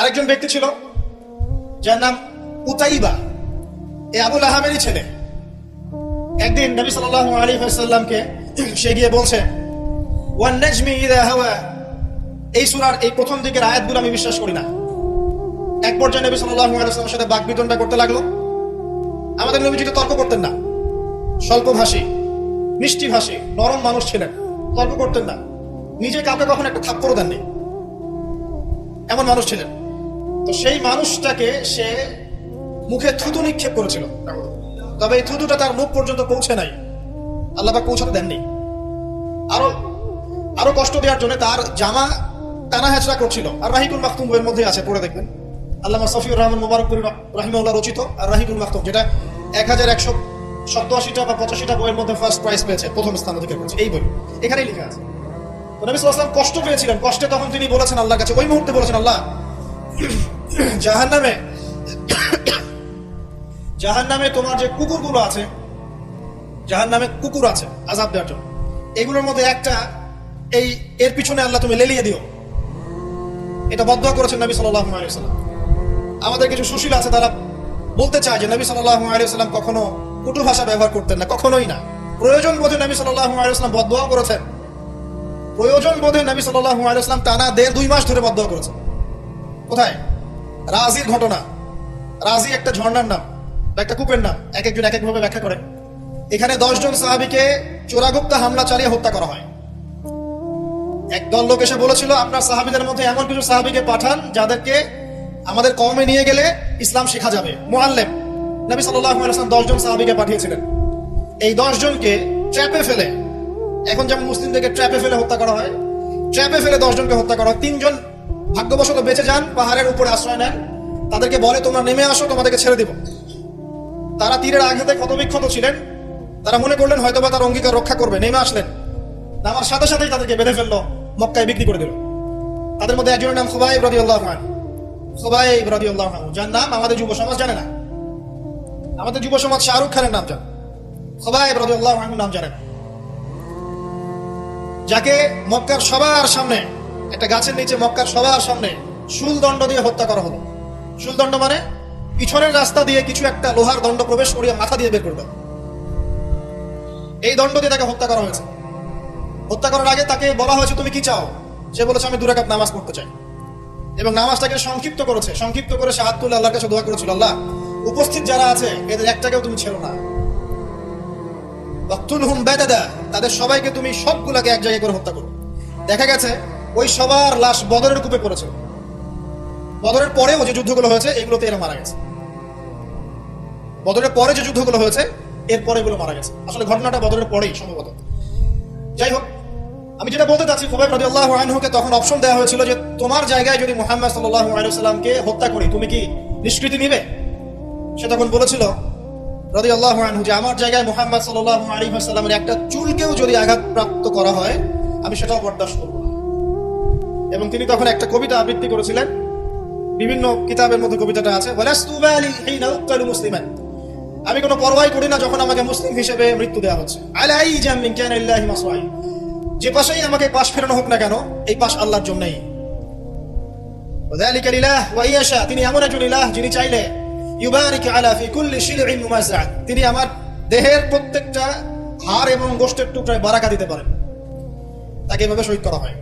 আরেকজন ব্যক্তি ছিল, যার নাম উতাইবা। এ আবুল আহমেরই ছেলে। একদিন নবী সাল্লাল্লাহু আলাইহি ওয়াসাল্লামকে সে গিয়ে বলছে, ওয়ান নাজমি এই সূরার এই প্রথম দিকের আয়াতগুলো আমি বিশ্বাস করি না। এক পর্যায়ে নবী সাল্লাল্লাহু আলাইহি ওয়াসাল্লামের সাথে বাকবিতণ্ডা করতে লাগল। আমাদের নবীজি তো তর্ক করতেন না, স্বল্প ভাষী, মিষ্টি ভাষী, নরম মানুষ ছিলেন, তর্ক করতেন না। নিজে কাউকে কখনো একটা থাপ্পড়ও দেননি। এমন মানুষ ছিলেন। তো সেই মানুষটাকে সে মুখে থুতু নিক্ষেপ করেছিল। তবে এই থুতুটা তার মুখ পর্যন্ত পৌঁছে নাই। আল্লাহ পৌঁছাতে দেননি। আরও আরও কষ্ট দেওয়ার জন্য তার জামা টানা হেঁচড়া করছিল। আর রাহিকুল মাহতুম বইয়ের মধ্যে আছে, পড়ে দেখবেন। আল্লামা সফিউর রহমান মুবারকপুর রাহিমউল্লাহ রচিত। আর রাহিকুল মাহতুম যেটা এক হাজার একশো সপ্তাশিটা বা পঁচাশিটা বইয়ের মধ্যে ফার্স্ট প্রাইজ পেয়েছে, প্রথম স্থান অধিকার করেছে। এই বই, এখানেই লেখা আছে। তো নবী আলাইহি কষ্ট পেয়েছিলেন। কষ্টে তখন তিনি বলেছেন আল্লাহর কাছে, ওই মুহূর্তে বলেছেন, আল্লাহ জাহান নামে জাহান নামে তোমার যে কুকুরগুলো আছে জাহান নামে কুকুর আছে আজাব দেওয়ার জন্য। এগুলোর মধ্যে একটা, এই, এর পিছনে আল্লাহ তুমি লেলিয়ে দিও। এটা বদ্ধ করেছেন নবী সাল্লাহ আলিয়াল্লাম আমাদের কিছু সুশীল আছে, তারা বলতে চায় যে নবী সাল্লাহ আলিয়াল্লাম কখনো কুটু ভাষা ব্যবহার করতেন না, কখনোই না। প্রয়োজন বোধে নবী সাল্লাহ আলিয়াল্লাম বদ্ধ করেছেন। প্রয়োজন বোধে নবী সাল্লাহ আলিয়াল্লাম টানা দেড় দুই মাস ধরে বদ্ধ করেছেন। কোথায়? রাজির ঘটনা। রাজি একটা ঝর্ণার নাম, বা একটা কূপের নাম, এক একজন এক একভাবে ব্যাখ্যা করে। এখানে দশজন সাহাবিকে চোরাগুপ্তা হামলা চালিয়ে হত্যা করা হয়। একদল লোক এসে বলেছিল, আপনার সাহাবিদের মধ্যে এমন কিছু সাহাবিকে পাঠান, যাদেরকে আমাদের কমে নিয়ে গেলে ইসলাম শেখা যাবে। মোয়াল্লেম নবী সাল্লাম দশজন সাহাবিকে পাঠিয়েছিলেন। এই দশজনকে ট্র্যাপে ফেলে, এখন যেমন মুসলিমদেরকে ট্র্যাপে ফেলে হত্যা করা হয়, ট্র্যাপে ফেলে দশজনকে হত্যা করা হয়, তিনজন ভাগ্যবশত বেঁচে যান, পাহাড়ের উপরে আশ্রয় নেন। তাদেরকে বলে, তোমরা নেমে আসো, তোমাদেরকে ছেড়ে দিব। তারা তীরের আঘাতে ক্ষতবিক্ষত ছিলেন। তারা মনে করলেন, হয়তোবা তার অঙ্গীকার রক্ষা করবে। নেমে আসলেন। নামার সাথে সাথেই তাদেরকে বেঁধে ফেলল, মক্কায় বিক্রি করে দিল। তাদের মধ্যে একজনের নাম খুবাই ইব্রাদি আল্লাহ খান খুবাই ইব্রাদি আল্লাহ খান যার নাম আমাদের যুব সমাজ জানে না। আমাদের যুব সমাজ শাহরুখ খানের নাম জানে। খুবাই ইব্রাদি আল্লাহ নাম জানে যাকে মক্কার সবার সামনে একটা গাছের নিচে মক্কার সবার সামনে শুল দণ্ড দিয়ে হত্যা করা হলো। শুল দণ্ড মানে পিছনের রাস্তা দিয়ে কিছু একটা লোহার দণ্ড প্রবেশ করিয়ে মাথা দিয়ে বের করে দেওয়া। এই দণ্ড দিয়ে তাকে হত্যা করা হয়েছে। হত্যা করার আগে তাকে বলা হয়েছে, তুমি কি চাও? সে বলেছে, আমি দুরাকাত নামাজ পড়তে চাই। এবং নামাজটাকে সংক্ষিপ্ত করেছে। সংক্ষিপ্ত করে সে হাত তুলে আল্লাহর কাছে দোয়া করেছিল, আল্লাহ, উপস্থিত যারা আছে, এদের একটাকেও তুমি ছেড়ো না। তাদের সবাইকে তুমি সবগুলাকে এক জায়গায় করে হত্যা করো। দেখা গেছে ওই সবার লাশ বদরের কূপে পড়েছে। বদরের পরেও যে যুদ্ধগুলো হয়েছে, এগুলোতে এরা মারা গেছে। বদরের পরে যে যুদ্ধগুলো হয়েছে এরপরে এগুলো মারা গেছে। আসলে ঘটনাটা বদরের পরেই সম্ভবত। যাই হোক, আমি যেটা বলতে চাচ্ছি খুবাই রাজি আল্লাহ আনহুকে তখন অপশন দেওয়া হয়েছিল যে, তোমার জায়গায় যদি মোহাম্মদ সাল্লাহ আলাইসাল্লামকে হত্যা করি, তুমি কি নিষ্কৃতি নিবে? সে তখন বলেছিল রাজি আল্লাহ আনহু, যে আমার জায়গায় মোহাম্মদ সাল্লাহ আলী সাল্লামের একটা চুলকেও যদি আঘাতপ্রাপ্ত করা হয়, আমি সেটাও বরদাস্ত করব। এবং তিনি তখন একটা কবিতা আবৃত্তি করেছিলেন। বিভিন্ন কিতাবের মধ্যে কবিতাটা আছে মুসলিমান। আমি কোনো পরোয়াই করি না যখন আমাকে মুসলিম হিসেবে মৃত্যু দেওয়া হচ্ছে। যে পাশেই আমাকে পাশ ফেরানো হোক না কেন, এই পাশ আল্লাহর জন্যই। তিনি এমন একজন ইলাহ যিনি চাইলে তিনি আমার দেহের প্রত্যেকটা হাড় এবং গোষ্ঠের টুকরায় বারাকা দিতে পারেন। তাকে এভাবে শহীদ করা হয়।